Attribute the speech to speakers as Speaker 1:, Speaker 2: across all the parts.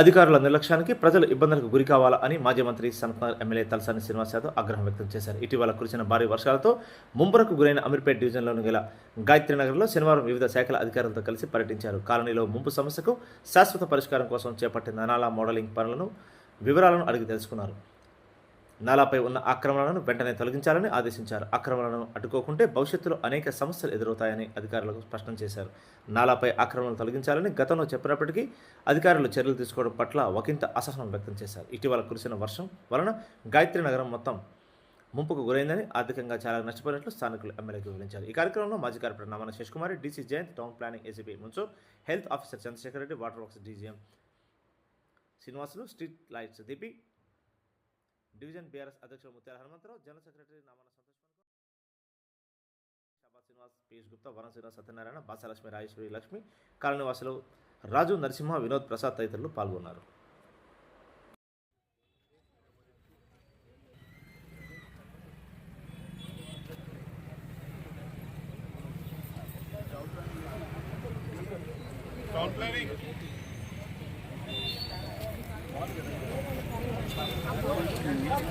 Speaker 1: అధికారుల నిర్లక్ష్యానికి ప్రజలు ఇబ్బందులకు గురి కావాలా అని మాజీ మంత్రి సనత్నగర్ ఎమ్మెల్యే తలసాని శ్రీనివాస్ యాదవ్ ఆగ్రహం వ్యక్తం చేశారు. ఇటీవల కురిసిన భారీ వర్షాలతో ముంబరకు గురైన అమీర్పేట్ డివిజన్లోని గల గాయత్రి నగర్లో శనివారం వివిధ శాఖల అధికారులతో కలిసి పర్యటించారు. కాలనీలో ముంపు సమస్యకు శాశ్వత పరిష్కారం కోసం చేపట్టిన నాలా మోడలింగ్ పనులను వివరాలను అడిగి తెలుసుకున్నారు. నాలాపై ఉన్న ఆక్రమణలను వెంటనే తొలగించాలని ఆదేశించారు. ఆక్రమణలను అడ్డుకోకుంటే భవిష్యత్తులో అనేక సమస్యలు ఎదురవుతాయని అధికారులకు స్పష్టం చేశారు. నాలాపై ఆక్రమణలు తొలగించాలని గతంలో చెప్పినప్పటికీ అధికారులు చర్యలు తీసుకోవడం పట్ల ఒకంత అసహనం వ్యక్తం చేశారు. ఇటీవల కురిసిన వర్షం వలన గాయత్రి నగరం మొత్తం ముంపుకు గురైందని ఆర్థికంగా చాలా నష్టపోయినట్లు స్థానికులు ఎమ్మెల్యేకి వివరించారు. ఈ కార్యక్రమంలో మాజీ corporator Namana Sesh Kumar DC Jayanth town planning ACP Munsoor health officer Chandrasekhar Reddy water works DGM Srinivasulu street lights Deepi division BRS అధ్యక్షుడు ముత్యాల హనుమంతరావు జనరల్ సెక్రటరీ నామన సంతోష్ మనుకో షాబాద్ శ్రీనివాస్ పీయూష్ గుప్తా వరం శ్రీనివాస్ సత్యనారాయణ బాసలక్ష్మి రాజేశ్వరి లక్ష్మి కాలనివాసులు రాజు నరసింహ వినోద్ ప్రసాద్ తదితరులు పాల్గొన్నారు.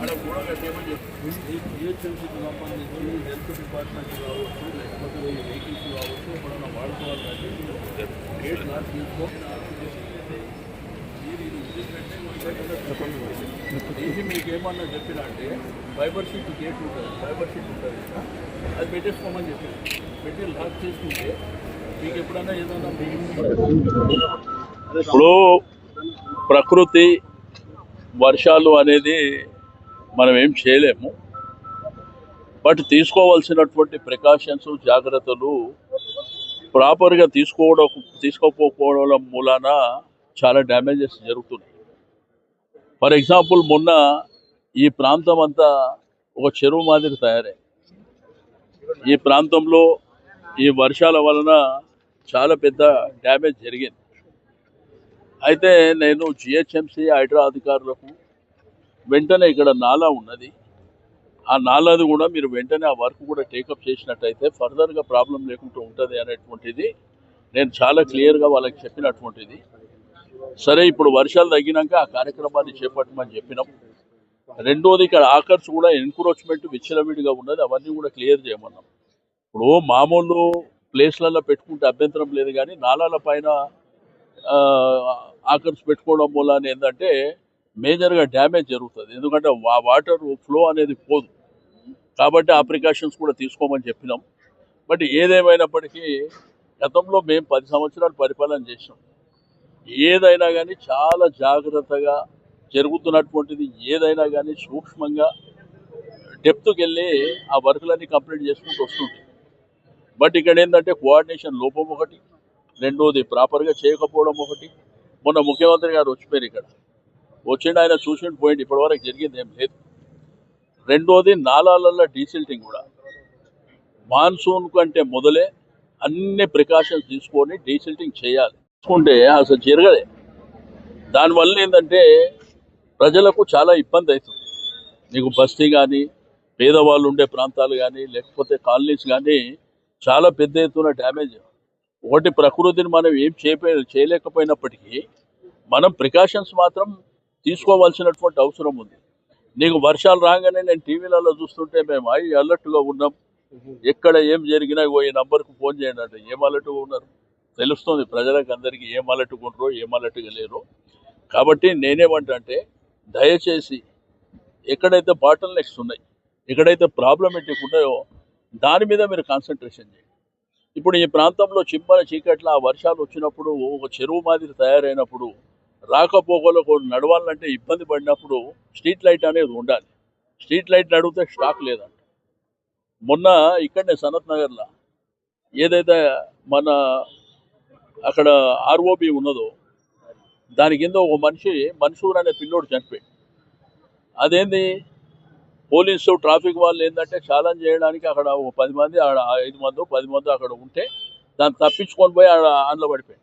Speaker 2: ఆడ కూడా కట్టేమని చెప్పి జిహెచ్ఎంసీకి సంబంధించి హెల్త్ డిపార్ట్మెంట్ కావచ్చు లేకపోతే ఈ వెహికల్స్ కావచ్చు ఎప్పుడన్నా వాడుకోవాలంటే గేట్ నాట్ తీసుకో మీరు ఇది వదిలిపెట్టే తీసి మీకు ఏమన్నా చెప్పినా అంటే ఫైబర్ షీట్ గేట్ ఉంటుంది ఫైబర్ షీట్ ఉంటుంది కదా, అది పెట్టేసుకోమని చెప్పారు పెట్టి లాక్ చేసుకుంటే మీకు ఎప్పుడన్నా ఏదైనా ఇప్పుడు ప్రకృతి వర్షాలు అనేది మనం ఏం చేయలేము. బట్ తీసుకోవాల్సినటువంటి ప్రికాషన్స్ జాగ్రత్తలు ప్రాపర్గా తీసుకోవడం తీసుకోకపోవడం మూలాన చాలా డ్యామేజెస్ జరుగుతున్నాయి. ఫర్ ఎగ్జాంపుల్ మొన్న ఈ ప్రాంతం అంతా ఒక చెరువు మాదిరి తయారై ఈ ప్రాంతంలో ఈ వర్షాల వలన చాలా పెద్ద డ్యామేజ్ జరిగింది. అయితే నేను జిహెచ్ఎంసీ హైడ్రా అధికారులకు వెంటనే ఇక్కడ నాలా ఉన్నది. ఆ నాలాది కూడా మీరు వెంటనే ఆ వర్క్ కూడా టేకప్ చేసినట్టయితే ఫర్దర్గా ప్రాబ్లం లేకుండా ఉంటుంది అనేటువంటిది నేను చాలా క్లియర్గా వాళ్ళకి చెప్పినటువంటిది. సరే ఇప్పుడు వర్షాలు తగ్గినాక ఆ కార్యక్రమాన్ని చేపట్టమని చెప్పినాం. రెండోది ఇక్కడ ఆకర్స్ కూడా ఎన్క్రోచ్మెంట్ విచ్చలవిడిగా ఉన్నది. అవన్నీ కూడా క్లియర్ చేయమన్నాం. ఇప్పుడు మామూలు ప్లేస్లలో పెట్టుకుంటే అభ్యంతరం లేదు కానీ నాలాల పైన ఆకర్షి పెట్టుకోవడం వల్ల ఏంటంటే మేజర్గా డ్యామేజ్ జరుగుతుంది. ఎందుకంటే ఆ వాటర్ ఫ్లో అనేది పోదు. కాబట్టి ఆ ప్రికాషన్స్ కూడా తీసుకోమని చెప్పినాం. బట్ ఏదేమైనప్పటికీ గతంలో మేము పది సంవత్సరాలు పరిపాలన చేసినాం ఏదైనా కానీ చాలా జాగ్రత్తగా జరుగుతున్నటువంటిది ఏదైనా కానీ సూక్ష్మంగా డెప్త్కి వెళ్ళి ఆ వర్క్లన్నీ కంప్లీట్ చేసుకుంటూ వస్తుంది బట్ ఇక్కడ ఏంటంటే కోఆర్డినేషన్ లోపం ఒకటి రెండోది ప్రాపర్గా చేయకపోవడం ఒకటి. మొన్న ముఖ్యమంత్రి గారు వచ్చిపోయారు ఇక్కడ. వచ్చిండు ఆయన చూసి పోయింది ఇప్పటివరకు జరిగింది ఏం లేదు. రెండోది నాలాలల్లో డీసిల్టింగ్ కూడా. మాన్సూన్ కంటే మొదలే అన్ని ప్రికాషన్స్ తీసుకొని డీసిల్టింగ్ చేయాలి. తీసుకుంటే అసలు జరగలే. దానివల్ల ఏంటంటే ప్రజలకు చాలా ఇబ్బంది అవుతుంది. నీకు బస్తీ కానీ పేదవాళ్ళు ఉండే ప్రాంతాలు కానీ లేకపోతే కాలనీస్ కానీ చాలా పెద్ద ఎత్తున డ్యామేజ్. ఒకటి ప్రకృతిని మనం ఏం చేయపోయి చేయలేకపోయినప్పటికీ మనం ప్రికాషన్స్ మాత్రం తీసుకోవాల్సినటువంటి అవసరం ఉంది. నీకు వర్షాలు రాగానే నేను టీవీలలో చూస్తుంటే మేము అవి అలర్ట్గా ఉన్నాం. ఎక్కడ ఏం జరిగినా ఓ ఈ నంబర్కు ఫోన్ చేయండి అంటే ఏం అలర్ట్గా ఉన్నారు? తెలుస్తుంది ప్రజలకు అందరికీ ఏం అలర్ట్గా ఉండరు ఏం అలర్ట్గా లేరు. కాబట్టి నేనేమంటే అంటే దయచేసి ఎక్కడైతే బాటల్ నెక్స్ట్ ఉన్నాయి ఎక్కడైతే ప్రాబ్లమేటిక్ ఉన్నాయో దాని మీద మీరు కాన్సన్ట్రేషన్ చేయండి. ఇప్పుడు ఈ ప్రాంతంలో చిమ్మల చీకట్ల వర్షాలు వచ్చినప్పుడు ఒక చెరువు మాదిరి తయారైనప్పుడు రాకపోకలకు నడవాలంటే ఇబ్బంది పడినప్పుడు స్ట్రీట్ లైట్ అనేది ఉండాలి. స్ట్రీట్ లైట్ నడిగితే స్టాక్ లేదంట. మొన్న ఇక్కడనే సనత్ నగర్లో ఏదైతే మన అక్కడ ఆర్ఓబి ఉన్నదో దాని కింద ఒక మనిషి మన్సూర్ అనే పిల్లోడు చనిపోయాడు. అదేంది? పోలీసు ట్రాఫిక్ వాళ్ళు ఏంటంటే ఛాలెంజ్ చేయడానికి అక్కడ ఒక పది మంది ఆడ ఐదు మంది పది మంది అక్కడ ఉంటే దాన్ని తప్పించుకొని పోయి ఆడ అందులో పడిపోయి